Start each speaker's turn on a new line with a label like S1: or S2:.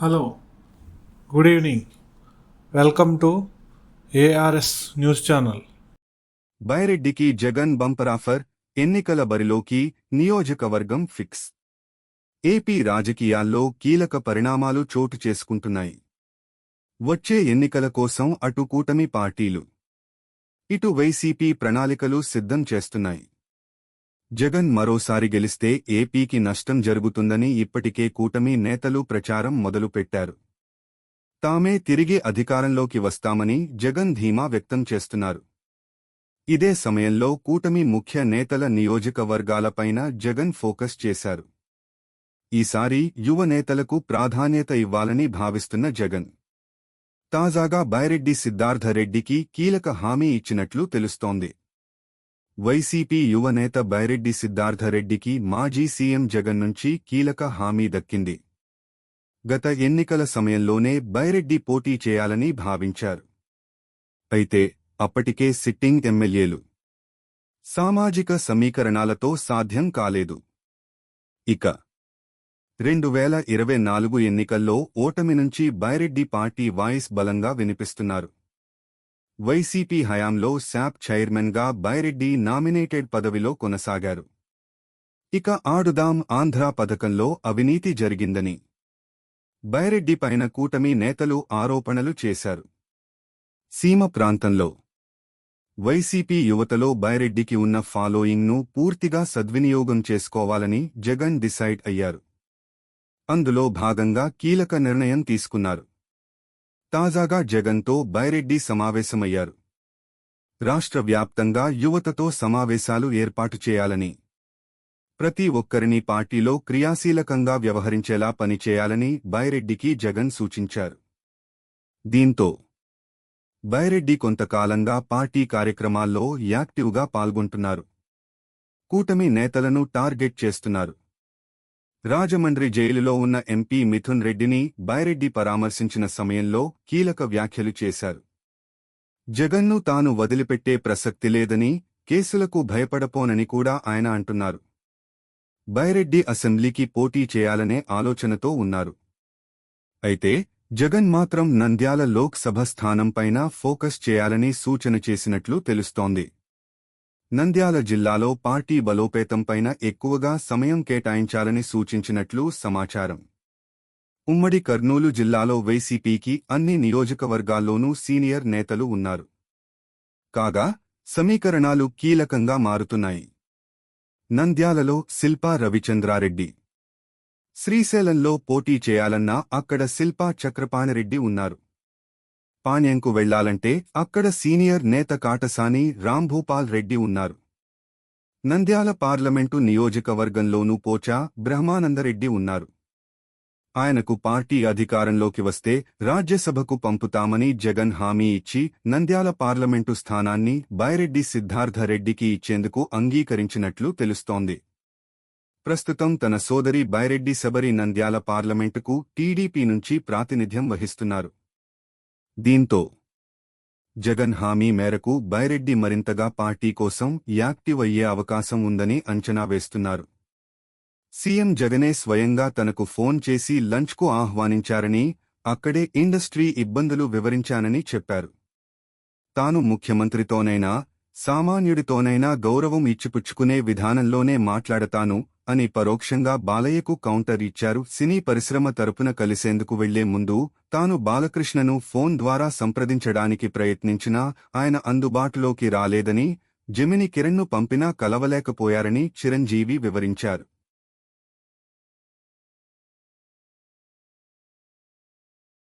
S1: Hello good evening. Welcome to ARS news channel.
S2: బైరెడ్డికి Jagan bumper offer ఎన్నికల బరిలోకి నియోజకవర్గం fix. AP రాజకీయాల్లో కీలక పరిణామాలు చోటు చేసుకుంటున్నాయి. వచ్చే ఎన్నికల కోసం అటు కూటమి పార్టీలు ఇటు వైసీపీ ప్రణాళికలు సిద్ధం చేస్తున్నాయి. జగన్ మరోసారి గెలిస్తే ఏపీకి నష్టం జరుగుతుందని ఇప్పటికే కూటమి నేతలు ప్రచారం మొదలుపెట్టారు. తామే తిరిగి అధికారంలోకి వస్తామని జగన్ ధీమా వ్యక్తం చేస్తున్నారు. ఇదే సమయంలో కూటమి ముఖ్య నేతల నియోజకవర్గాలపైన జగన్ ఫోకస్ చేశారు. ఈసారి యువ నేతలకు ప్రాధాన్యత ఇవ్వాలని భావిస్తున్న జగన్. తాజాగా బైరెడ్డి సిద్ధార్థరెడ్డికి కీలక హామీ ఇచ్చినట్లు తెలుస్తోంది. వైసీపీ యువనేత బైరెడ్డి సిద్ధార్థరెడ్డికి మాజీ సీఎం జగన్ నుంచి కీలక హామీ దక్కింది. గత ఎన్నికల సమయంలోనే బైరెడ్డి పోటీ చేయాలని భావించారు. అయితే అప్పటికే సిట్టింగ్ ఎమ్మెల్యేలు సామాజిక సమీకరణాలతో సాధ్యం కాలేదు. ఇక రెండు వేల ఇరవై నాలుగు ఎన్నికల్లో ఓటమి నుంచి బైరెడ్డి పార్టీ వాయిస్ బలంగా వినిపిస్తున్నారు. వైసీపీ హయాంలో శాప్ చైర్మన్గా బైరెడ్డి నామినేటెడ్ పదవిలో కొనసాగారు. ఇక ఆడుదాం ఆంధ్ర పథకంలో అవినీతి జరిగిందని. బైరెడ్డి పైన కూటమి నేతలు ఆరోపణలు చేశారు. సీమ ప్రాంతంలో. వైసీపీ యువతలో బైరెడ్డికి ఉన్న ఫాలోయింగ్ను పూర్తిగా సద్వినియోగం చేసుకోవాలని జగన్ డిసైడ్ అయ్యారు. అందులో భాగంగా కీలక నిర్ణయం తీసుకున్నారు. తాజాగా జగన్తో బైరెడ్డి సమావేశమయ్యారు. రాష్ట్ర వ్యాప్తంగా యువతతో సమావేశాలు ఏర్పాటు చేయాలని ప్రతి ఒక్కరిని పార్టీలో క్రియాశీలకంగా వ్యవహరించేలా పనిచేయాలని బైరెడ్డికి జగన్ సూచించారు. దీంతో బైరెడ్డి కొంతకాలంగా పార్టీ కార్యక్రమాల్లో యాక్టివ్గా పాల్గొంటున్నారు. కూటమి నేతలను టార్గెట్ చేస్తున్నారు. రాజమండ్రి జైలులో ఉన్న ఎంపీ మిథున్ రెడ్డిని బైరెడ్డి పరామర్శించిన సమయంలో కీలక వ్యాఖ్యలు చేశారు. జగన్ను తాను వదిలిపెట్టే ప్రసక్తి లేదని కేసులకు భయపడపోనని కూడా ఆయన అంటున్నారు. బైరెడ్డి అసెంబ్లీకి పోటీ చేయాలనే ఆలోచనతో ఉన్నారు. అయితే జగన్ మాత్రం నంద్యాల లోక్సభ స్థానంపైన ఫోకస్ చేయాలని సూచన చేసినట్లు తెలుస్తోంది. నంద్యాల జిల్లాలో పార్టీ బలోపేతంపైన ఎక్కువగా సమయం కేటాయించాలని సూచించినట్లు సమాచారం. ఉమ్మడి కర్నూలు జిల్లాలో వైసీపీకి అన్ని నియోజకవర్గాల్లోనూ సీనియర్ నేతలు ఉన్నారు. కాగా సమీకరణాలు కీలకంగా మారుతున్నాయి. నంద్యాలలో శిల్పా రవిచంద్రారెడ్డి. శ్రీశైలంలో పోటీ చేయాలన్నా అక్కడ శిల్పా చక్రపాణిరెడ్డి ఉన్నారు. పాణ్యంకు వెళ్ళాలంటే అక్కడ సీనియర్ నేత కాటసాని రాంభూపాల్ రెడ్డి ఉన్నారు. నంద్యాల పార్లమెంటు నియోజకవర్గంలోనూ పోచా బ్రహ్మానందరెడ్డి ఉన్నారు. ఆయనకు పార్టీ అధికారంలోకి వస్తే రాజ్యసభకు పంపుతామని జగన్ హామీ ఇచ్చి నంద్యాల పార్లమెంటు స్థానాన్ని బైరెడ్డి సిద్ధార్థరెడ్డికి ఇచ్చేందుకు అంగీకరించినట్లు తెలుస్తోంది. ప్రస్తుతం తన సోదరి బైరెడ్డి శబరి నంద్యాల పార్లమెంటుకు టీడీపీ నుంచి ప్రాతినిధ్యం వహిస్తున్నారు. దీంతో జగన్ హామీ మేరకు బైరెడ్డి మరింతగా పార్టీ కోసం యాక్టివ్ అయ్యే అవకాశం ఉందని అంచనా వేస్తున్నారు. సీఎం జగనే స్వయంగా తనకు ఫోన్ చేసి లంచ్కు ఆహ్వానించారని అక్కడే ఇండస్ట్రీ ఇబ్బందులు వివరించానని చెప్పారు. తాను ముఖ్యమంత్రితోనైనా సామాన్యుడితోనైనా గౌరవం ఇచ్చిపుచ్చుకునే విధానంలోనే మాట్లాడతాను అని పరోక్షంగా బాలయ్యకు కౌంటర్ ఇచ్చారు. సినీ పరిశ్రమ తరపున కలిసేందుకు వెళ్ళే ముందు తాను బాలకృష్ణను ఫోన్ ద్వారా సంప్రదించడానికి ప్రయత్నించినా ఆయన అందుబాటులోకి రాలేదని జమిని కిరణ్ను పంపినా కలవలేకపోయారని చిరంజీవి వివరించారు.